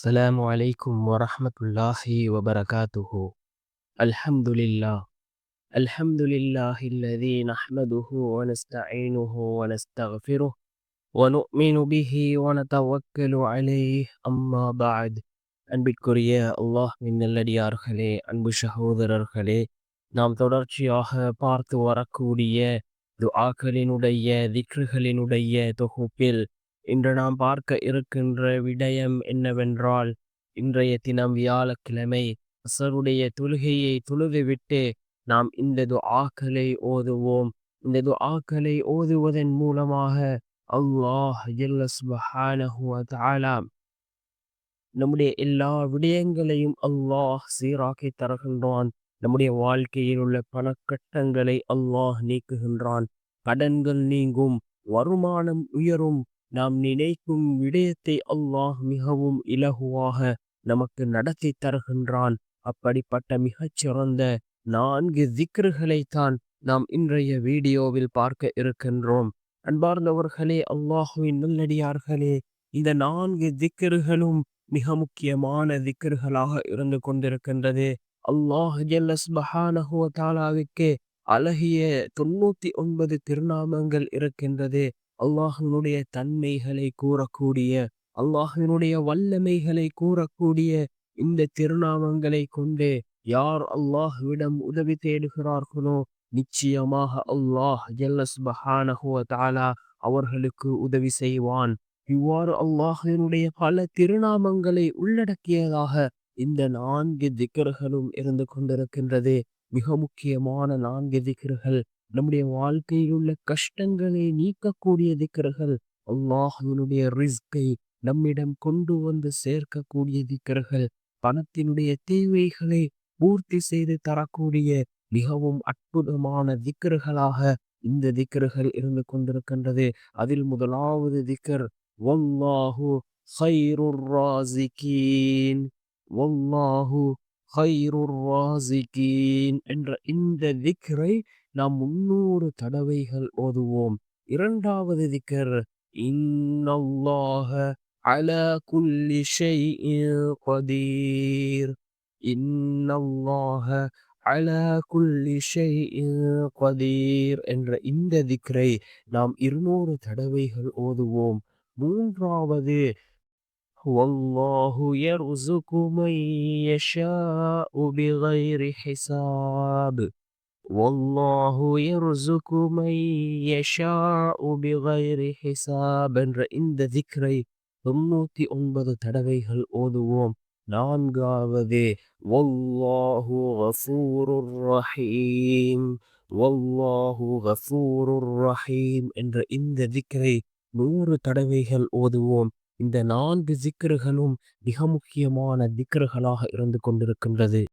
السلام عليكم ورحمة الله وبركاته الحمد لله الحمد لله الذي نحمده ونستعينه ونستغفره ونؤمن به ونتوكل عليه أما بعد அன்பிற்குரிய அல்லாஹ்வின் நல்லடியார்களே அன்பு சகோதரர்களே நாம் தொடர்ச்சியாக பார்த்து வரக்கூடிய துஆக்களினுடைய திக்ருகளினுடைய தொகுப்பில் இன்று நாம் பார்க்க இருக்கின்ற விடயம் என்னவென்றால் இன்றைய தினம் வியாழக்கிழமை அசருடைய தொழுகையை தொழுதுவிட்டு நாம் இந்த துஆக்களை ஓதுவோம். இந்த துஆக்களை ஓதுவதன் மூலமாக அல்லாஹ் நம்முடைய எல்லா விடயங்களையும் அல்லாஹ் சீராக்கி தருகின்றான். நம்முடைய வாழ்க்கையில் உள்ள பணக்கட்டங்களை அல்லாஹ் நீக்குகின்றான். கடன்கள் நீங்கும் வருமானம் உயரும் நாம் நினைக்கும் விடயத்தை அல்லாஹ் மிகவும் இலகுவாக நமக்கு நடத்தி தருகின்றான். அப்படிப்பட்ட மிகச்சிறந்த நான்கு திக்ருகளைத்தான் நாம் இன்றைய வீடியோவில் பார்க்க இருக்கின்றோம். அன்பார்ந்தவர்களே அல்லாஹுவின் நல்லடியார்களே இந்த நான்கு திக்ருகளும் மிக முக்கியமான திக்ருகளாக இருந்து கொண்டிருக்கின்றது. அல்லாஹ் ஜல்லஸ்பஹானஹு தாலாவுக்கு அழகிய தொண்ணூத்தி ஒன்பது திருநாமங்கள் இருக்கின்றது. அல்லாஹினுடைய தன்மைகளை கூறக்கூடிய அல்லாஹினுடைய வல்லமைகளை கூறக்கூடிய இந்த திருநாமங்களை கொண்டு யார் அல்லாஹ்விடம் உதவி தேடுகிறார்களோ நிச்சயமாக அல்லாஹ் ஜல்லஸ்பஹானஹுவ தாலா அவர்களுக்கு உதவி செய்வான். இவ்வாறு அல்லாஹினுடைய பல திருநாமங்களை உள்ளடக்கியதாக இந்த நான்கு திக்கர்களும் இருந்து கொண்டிருக்கின்றது. மிக முக்கியமான நான்கு திக்கர்கள் நம்முடைய வாழ்க்கையில் உள்ள கஷ்டங்களை நீக்கக்கூடிய திக்கர்கள் அல்லாஹினுடைய ரிஸ்கை நம்மிடம் கொண்டு வந்து சேர்க்கக்கூடிய திக்கர்கள் பணத்தினுடைய தேவைகளை பூர்த்தி செய்து தரக்கூடிய மிகவும் அற்புதமான திக்கர்களாக இந்த திக்கர்கள் இருந்து கொண்டிருக்கின்றது. அதில் முதலாவது திக்கர் வல்லாஹு ஹைருர் ராசிகீன் வல்லாஹு ஹைருர் ராசிகீன் என்ற இந்த திக்ரை நாம் முன்னூறு தடவைகள் ஓதுவோம். இரண்டாவது திக்கர் இன்னல்லாக அலா குல்லி ஷைஇன் கதீர் இன்னல்லாஹ குல்லி ஷைஇன் என்ற இந்த திக்ரை நாம் இருநூறு தடவைகள் ஓதுவோம். மூன்றாவது والله يرزق من يشاء بغير حساب والله يرزق من يشاء بغير حساب என்ற இந்த திக்ரை தொண்ணூத்தி ஒன்பது தடவைகள் ஓதுவோம் நான்காவது வல்லாஹு கஃபூருர் ரஹீம் வல்லாஹு கஃபூருர் ரஹீம் என்ற இந்த திக்ரை நூறு தடவைகள் ஓதுவோம் இந்த நான்கு திக்ருகளும் மிக முக்கியமான திக்ருகளாக இருந்து கொண்டிருக்கின்றது.